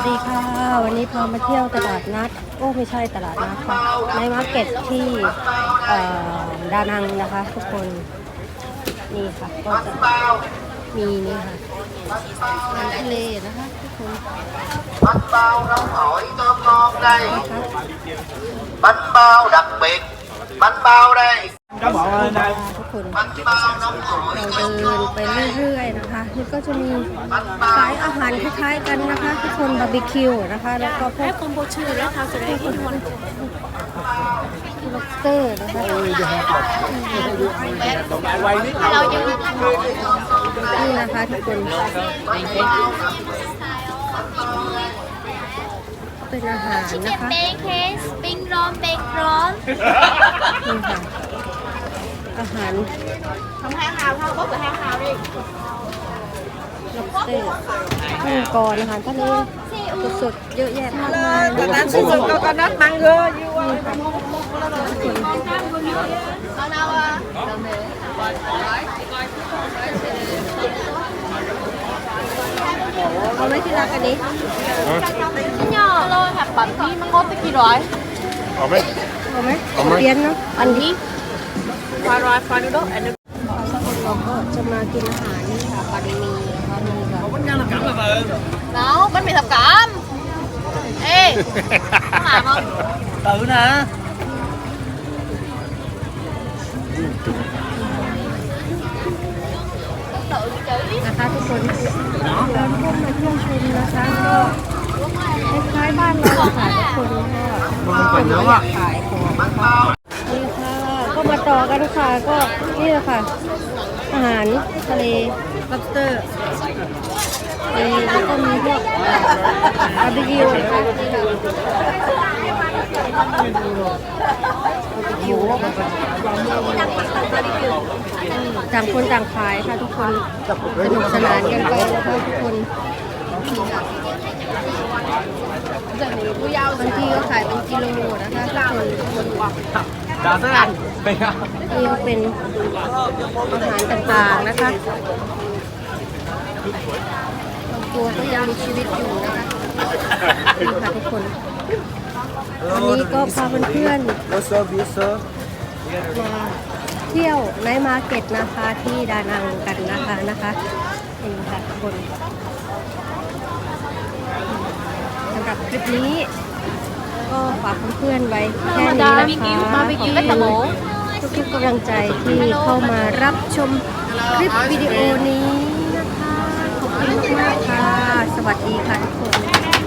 สดีค่ะ วันนี้พามาเที่ยวตลาดนัด โอ้ไม่ใช่ตลาดนัดค่ะในมาร์เก็ตที่เอ่อดานังนะคะทุกคน นี่ค่ะก็จะมีนี่ค่ะอาหารทะเลนะคะทุกคน bánh bao nóng hổi thơm ngon đây นะคะ bánh bao đặc biệt bánh bao đây ทุกคน bánh bao nóng hổi เราเดินไปเรื่อยๆนะคะนี่ก็จะมีขายอาหารคล้ายๆกันนะคะทุกคนบาร์บีคิวนะคะแล้วก็พวก con bố chữ đấy thao sẽ đấy in one ล็อบสเตอร์นะคะเรายังนี่นะคะทุกคนเป็นอาหารชิคนะเก้นคะเบคเคสปิ้งร้อนเบคร้อนนี่ค่ะ อาหารทำให้ขาวเท่าก็คือให้ขาวดิล็อบสเตอร์กุ้งกรอาหารทะเลสดๆเยอะแยะมากมายนะคะ sử dụng coconut mango you เอาหน้าว่าเอาไหมที่รักอันนี้ชิ้นย่อเลยค่ะปันนี้มันก็ตะกี้ร้อยเอาไหมเปลี่ยนเนาะอันนี้ ฟรายร้อยฟรายนูโดอันนี้เราก็จะมากินอาหารนี่ค่ะปาดินีนะคะนี่ค่ะน้องมันมีสับกามเอ้ยหามั้ง tự nè tự chữ นะคะทุกคนเราร่วมมาเที่ยวชมนะคะก็คล้ายๆบ้านเราค่ะทุกคนก็ทุกคนก็อยากขายของนะคะนี่ค่ะ ต่อกันค่ะก็นี่แหละค่ะ อาหารทะเล lobster แล้วก็มีพวกบาร์บีคิวนะคะบาร์บีคิวต่างคนต่างขายค่ะทุกคนสนุกสนานกันไปนะคะทุกคนบางทีก็ขายเป็นกิโลนะคะทุกคน đã tới anh Bị không? นี่ก็เป็นอาหารต่างๆนะคะบางตัวก็ยังมีชีวิตอยู่นะคะนี่ค่ะทุกคนวันนี้ก็พาเพื่อนๆมาเที่ยวในมาร์เก็ตนะคะที่ดานังกันนะคะนะคะนี่ค่ะทุกคนสำหรับคลิปนี้ ฝากเพื่อนๆไว้แค่นี้นะคะบาร์บีคิวก็ตะโมทุกๆกำลังใจที่เข้ามารับชมคลิปวิดีโอนี้นะคะ ขอบคุณมากๆค่ะ สวัสดีค่ะทุกคน